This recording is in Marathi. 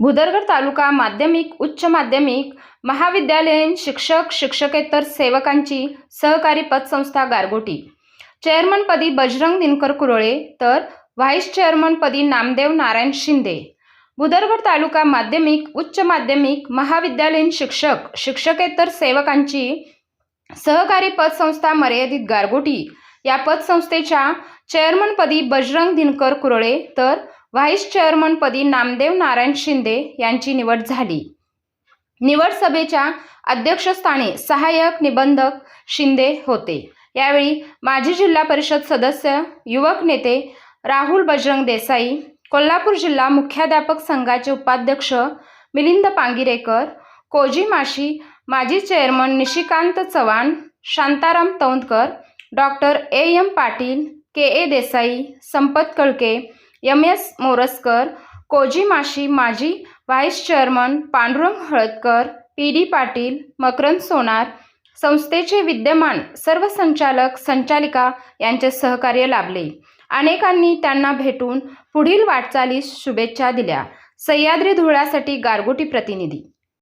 भुदरगड तालुका माध्यमिक उच्च माध्यमिक महाविद्यालयीन शिक्षक शिक्षकेतर सेवकांची सहकारी पतसंस्था गारगोटी. चेअरमनपदी बजरंग दिनकर कुरळे तर व्हाईस चेअरमनपदी नामदेव नारायण शिंदे. भुदरगड तालुका माध्यमिक उच्च माध्यमिक महाविद्यालयीन शिक्षक शिक्षकेतर सेवकांची सहकारी पतसंस्था मर्यादित गारगोटी. या पतसंस्थेच्या चेअरमनपदी बजरंग दिनकर कुरळे तर व्हाईस चेअरमनपदी नामदेव नारायण शिंदे यांची निवड झाली. निवड सभेच्या अध्यक्षस्थानी सहाय्यक निबंधक शिंदे होते. यावेळी माजी जिल्हा परिषद सदस्य युवक नेते राहुल बजरंग देसाई कोल्हापूर जिल्हा मुख्याध्यापक संघाचे उपाध्यक्ष मिलिंद पांगिरेकर कोजी माशी माजी chairman Nishikant Chavan Shantaram Taundkar doctor A M Patil K A Desai Sampat कळके M S Moraskar कोजी माशी माजी vice chairman Pandurang Haldkar P D Patil Makarand Sonar संस्थेचे विद्यमान सर्व संचालक संचालिका यांचे सहकार्य लाभले. अनेकांनी त्यांना भेटून पुढील वाटचालीस शुभेच्छा दिल्या. सह्याद्री धुळ्यासाठी गारगोटी प्रतिनिधी